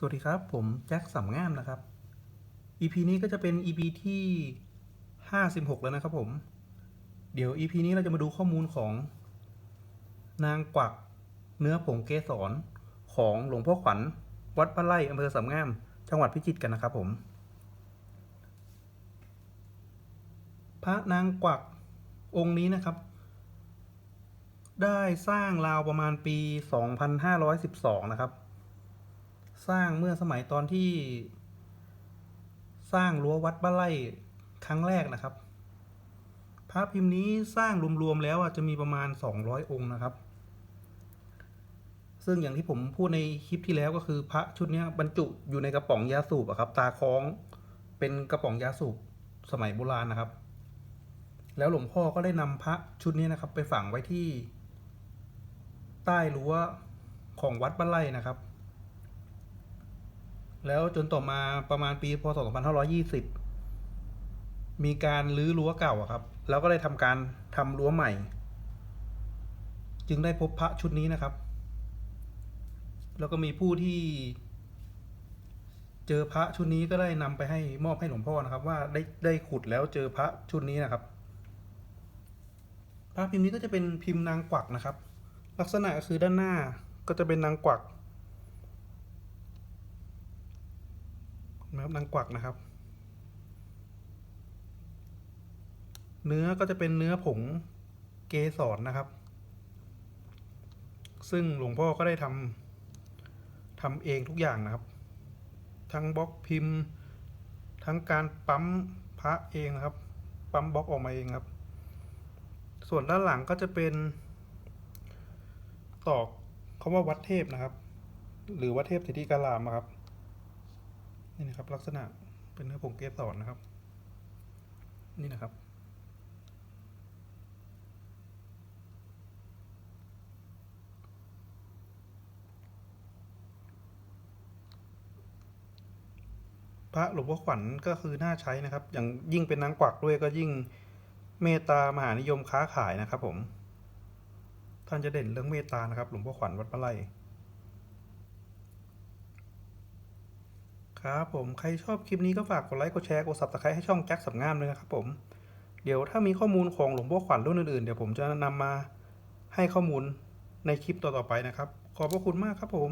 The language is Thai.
สวัสดีครับ ผมแจ็คสำงามนะครับ EP นี้ก็จะเป็น EP ที่ 56 แล้วนะครับผม เดี๋ยว EP นี้เราจะมาดูข้อมูลของนางกวักเนื้อผงเกสรของหลวงพ่อขวัญ วัดพระไร่อำเภอสำงาม จังหวัดพิจิตรกันนะครับผม พระนางกวักองค์นี้นะครับ ได้สร้างราวประมาณปี 2512 นะครับ สร้างเมื่อสมัยตอนที่ สร้างรั้ววัดบ้านไร่ครั้งแรกนะครับ พระพิมพ์นี้สร้างรวมๆแล้วอะจะมีประมาณ 200 องค์นะครับ ซึ่งอย่างที่ผมพูดในคลิปที่แล้วก็คือพระชุดนี้บรรจุอยู่ในกระป๋องยาสูบอะครับ ตาคล้องเป็นกระป๋องยาสูบสมัยโบราณนะครับ แล้วหลวงพ่อก็ได้นำพระชุดนี้นะครับ ไปฝังไว้ที่ ใต้รั้วของวัดบ้านไร่นะครับ แล้วจนต่อมาประมาณปีพศ 2520 มีการรื้อรั้วเก่าครับ แล้วก็ได้ทำการทำรั้วใหม่ จึงได้พบพระชุดนี้นะครับ แล้วก็มีผู้ที่เจอพระชุดนี้ก็ได้นำไปให้มอบให้หลวงพ่อนะครับ ว่าได้ได้ขุดแล้วเจอพระชุดนี้นะครับ พระพิมพ์นี้ก็จะเป็นพิมพ์นางกวักนะครับ ลักษณะก็คือด้านหน้าก็จะเป็นนางกวัก นะครับนางกวักนะครับ เนื้อก็จะเป็นเนื้อผงเกสรนะครับ ซึ่งหลวงพ่อก็ได้ทำทำเองทุกอย่างนะครับ ทั้งบล็อกพิมพ์ ทั้งการปั๊มพระเองนะครับ ปั๊มบล็อกออกมาเองครับ ส่วนด้านหลังก็จะเป็นตอกคำว่าวัดเทพนะครับ หรือวัดเทพสิทธิการามอะครับ นี่นะครับลักษณะเป็นเนื้อผงเกสรนะครับ นี่นะครับ พระหลวงพ่อขวัญก็คือน่าใช้นะครับ อย่างยิ่งเป็นนางกวักด้วยก็ยิ่งเมตตามหานิยมค้าขายนะครับผม ท่านจะเด่นเรื่องเมตตานะครับ หลวงพ่อขวัญวัดพระไร่ ครับผมใครชอบคลิปนี้ก็ฝากกดไลค์กดแชร์กดซับสไครต์ให้ช่องแจ็คสับงามเลยนะครับผมเดี๋ยวถ้ามีข้อมูลของหลวงพ่อขวัญรุ่นอื่นๆ เดี๋ยวผมจะนำมาให้ข้อมูลในคลิปต่อๆไปนะครับ ขอบพระคุณมากครับผม